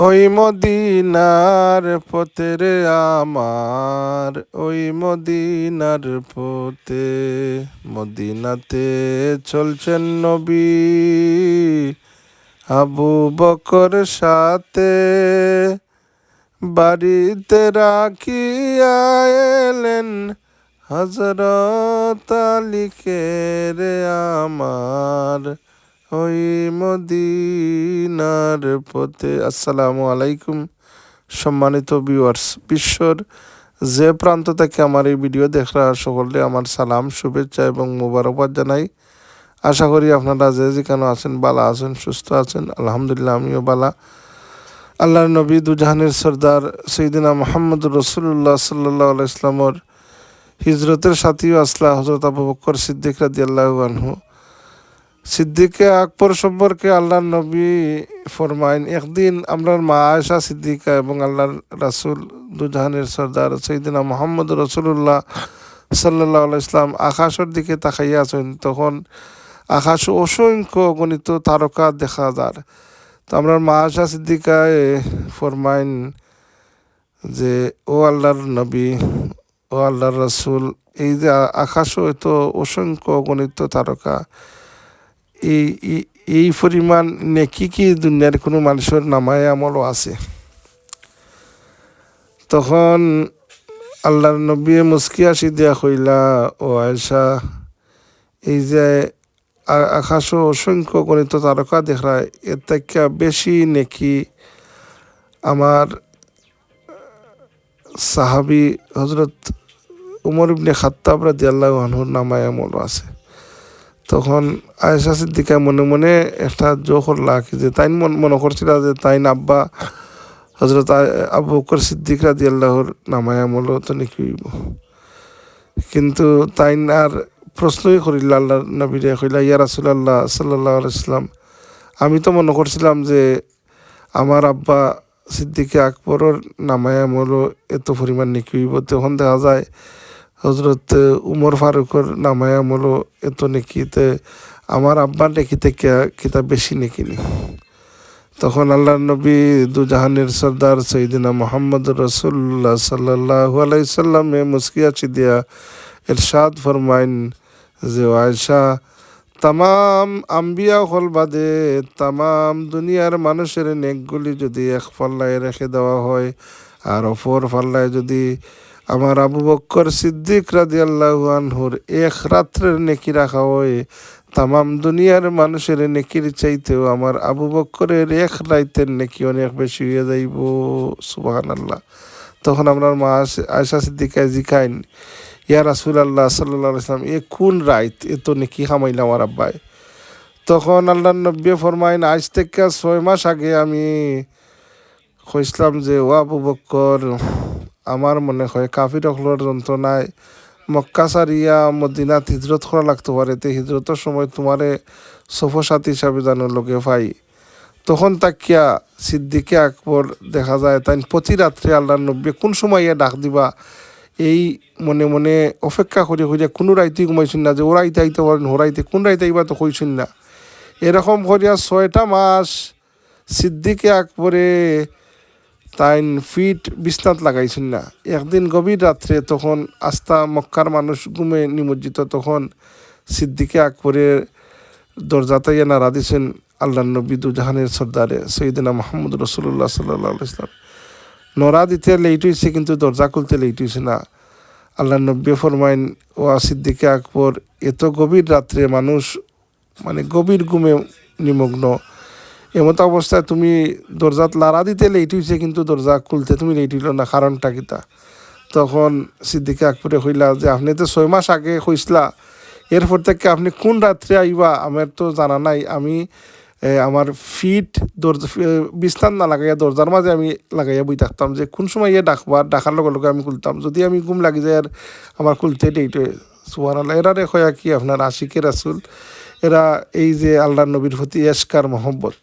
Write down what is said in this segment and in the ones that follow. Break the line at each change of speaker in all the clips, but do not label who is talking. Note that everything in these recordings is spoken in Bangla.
ওই মদিনার পথে রে আমার, ওই মদিনার পথে মদিনাতে চলছেন নবী আবু বকর সাথে। বাড়িতে রাখিয়া এলেন হজরত আলীকে রে আমার। ওই মদিনার পথে। আসসালামু আলাইকুম, সম্মানিত ভিউয়ার্স বিশ্বর যে প্রান্ত থেকে আমার এই ভিডিও দেখা সকলে আমার সালাম, শুভেচ্ছা এবং মোবারকবাদ জানাই। আশা করি আপনারা যে যেখানে আছেন, বালা আছেন, সুস্থ আছেন, আলহামদুলিল্লাহ আমিও বালা। আল্লাহর নবী দুজাহানের সর্দার সৈদিনা মোহাম্মদ রসুল্লাহ সাল্লাহ ইসলামর হিজরতের সাথীও আসলা হজরত আবু বকর সিদ্দিক রাদি আল্লাহ আনহু। সিদ্দিকে আকবর সম্পর্কে আল্লাহর নবী ফরমাইন, একদিন আমরার মা আয়সা সিদ্দিকা এবং আল্লাহর রাসুল দুজাহানের সর্দার সৈদিনা মোহাম্মদ রসুল্লাহ সাল্লাহ ইসলাম আকাশের দিকে তাকাইয়া আছেন, তখন আকাশ অসংখ্য গণিত তারকা দেখা যার তো আমরা মা আশা সিদ্দিকায় ফরমাইন যে, ও আল্লাহর নবী, ও আল্লাহর রসুল, এই যে আকাশও এত অসংখ্য গণিত তারকা এই এই পরিমাণ নেকি কি দুনিয়ার কোনো মানুষের নামায় আমলও আছে। তখন আল্লাহর নবী মুস্কি আসি দিয়া কইলা, ও আয়সা এই যে আকাশও অসংখ্য গণিত তারকা দেখায়, এর থেকে বেশি নেকি আমার সাহাবি হজরত উমর ইবনে খাত্তাব রাদি আল্লাহ আনহুর নামায় আমল আছে। তখন আয়েশা সিদ্দিকা মনে মনে একটা জো করলা যে তাই মনে করছিল যে তাই আব্বা হজরত আবু বকর সিদ্দিক রাদি আল্লাহর নামায় আমল তো নাকি? কিন্তু তাই আর প্রশ্নই করিল আল্লাহ নবীরে, কইলা, ইয়া রাসুলাল্লাহ সাল্লাহ আলাইসলাম আমি তো মনে করছিলাম যে আমার আব্বা সিদ্দিকে আকবরের নামায় আমলও এত পরিমাণ নিকি হইব। তখন দেখা যায় হজরত উমর ফারুকর নামায় আমলও এত নেকিতে, আমার আব্বার নেকি থেকে কিতাব বেশি নেকিনি তখন আল্লাহ নবী দুজাহানের সর্দার সৈদিনা মোহাম্মদ রসুল্লাহ সাল্লাহ আলাইসাল্লামে মুস্কিয়া চিদিয়া এরশাদ ফরমাইন যে আয়সা তামাম আম্বিয়া হল বাদে, তামাম দুনিয়ার মানুষের নেকগুলি যদি এক পাল্লায় রেখে দেওয়া হয় আর অপর পাল্লায় যদি আমার আবু বক্কর সিদ্দিক রাদি আল্লাহুর এক রাত্রের নেকি রাখা হয়। তামাম দুনিয়ার মানুষের নেকির চাইতেও আমার আবু বক্করের এক রাইতের নেকি অনেক বেশি হয়ে যাইব। সুবাহান আল্লাহ তখন আপনার মা আয়সা সিদ্দিকায় জিখাইন ইয়া রাসুল আল্লাহ সাল্লাহ ইসলাম এ কোন রাইত? এ তো নেকি খামাইলাম আমার আব্বাই তখন আল্লাহ নব্বী ফরমাইন, আজ থেকে ছয় মাস আগে আমি কইসলাম যে, ও আবু বক্কর আমার মনে হয় কাফির অখলোর যন্ত্রণায় মক্কা সারিয়া মদিনাত হিজরত করা লাগতে পারে তে হিজরতের সময় তোমারে সফসাথী হিসাবে জানার লোকে পাই তখন তাকিয়া সিদ্দিকে আকবর দেখা যায় তাই প্রতি রাত্রে আল্লাহ নব্বী কোন সময় ইয়া ডাক দিবা? এই মনে মনে অপেক্ষা করে করিয়া কোনো রাইতেই ঘুমাইছেন না যে ও রাইতে আইতে পারেন ও রাইতে কোন রাইতে আইবা তো কইছেন না। এরকম করিয়া ছয়টা মাস সিদ্দিকে আকবরে তাইন ফিট বিছনাত লাগাইছেন না। একদিন গভীর রাত্রে তখন আস্থা মক্কার মানুষ ঘুমে নিমজ্জিত, তখন সিদ্দিকে আকবরের দরজাতে নাড়া দিছেন আল্লাহ নবী দুজাহানের সর্দারে সৈদিনা মাহমুদ রসুল্লাহ সাল্লাহ ইসলাম নড়া দিতে লেট হয়েছে কিন্তু দরজা খুলতে লেট হয়েছে না। আল্লাহ নব্বী ফরমাইন, ও সিদ্দিকে আকবর, এত গভীর রাত্রে মানুষ মানে গভীর ঘুমে নিমগ্ন এমত অবস্থায় তুমি দরজাত লাড়া দিতে লেট হয়েছে কিন্তু দরজা খুলতে তুমি লেট হইল না, কারণটা কিতা? তখন সিদ্দিকে আকবরে কইলা যে, আপনি তো ছয় মাস আগে কইসলা এরপর থেকে আপনি কোন রাত্রে আইবা? আমার তো জানা নাই, আমি আমার ফিট দরজা বিস্তার না লাগাইয়া দরজার মাঝে আমি লাগাইয়া বই থাকতাম যে, কোন সময় ইয়ে ডাকবা? ডাকার লগে লগে আমি খুলতাম। যদি আমি ঘুম লাগি যায় আর আমার খুলতে ডেট সুবান আল্লাহ এরা রে কয়া কি আপনার আশিকের আসুল এরা এই যে আল্লাহ নবীর প্রতি এসকার মোহব্বত।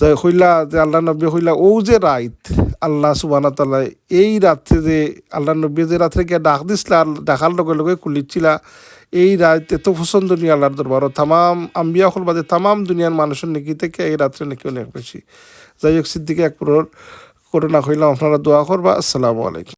যে হইলা যে আল্লাহ নব্বী হইলা, ও যে রাইত, আল্লাহ সুবান তাল্লাহ এই রাত্রে যে আল্লাহ নব্বী যে রাত্রে গিয়ে ডাক দিছিলা ডাকার লগে লগে খুলিছিলা এই রাত এত পছন্দনীয় আল্লাহর দরবার। তামাম আম্বিয়া হল বাদে তামাম দুনিয়ার মানুষের নাকি থেকে এই রাত্রে নাকি অনেক বেশি। যাই হোক, সিদ্দিকে এক করোনা হইলাম আপনারা দোয়া করবা। আসসালামু আলাইকুম।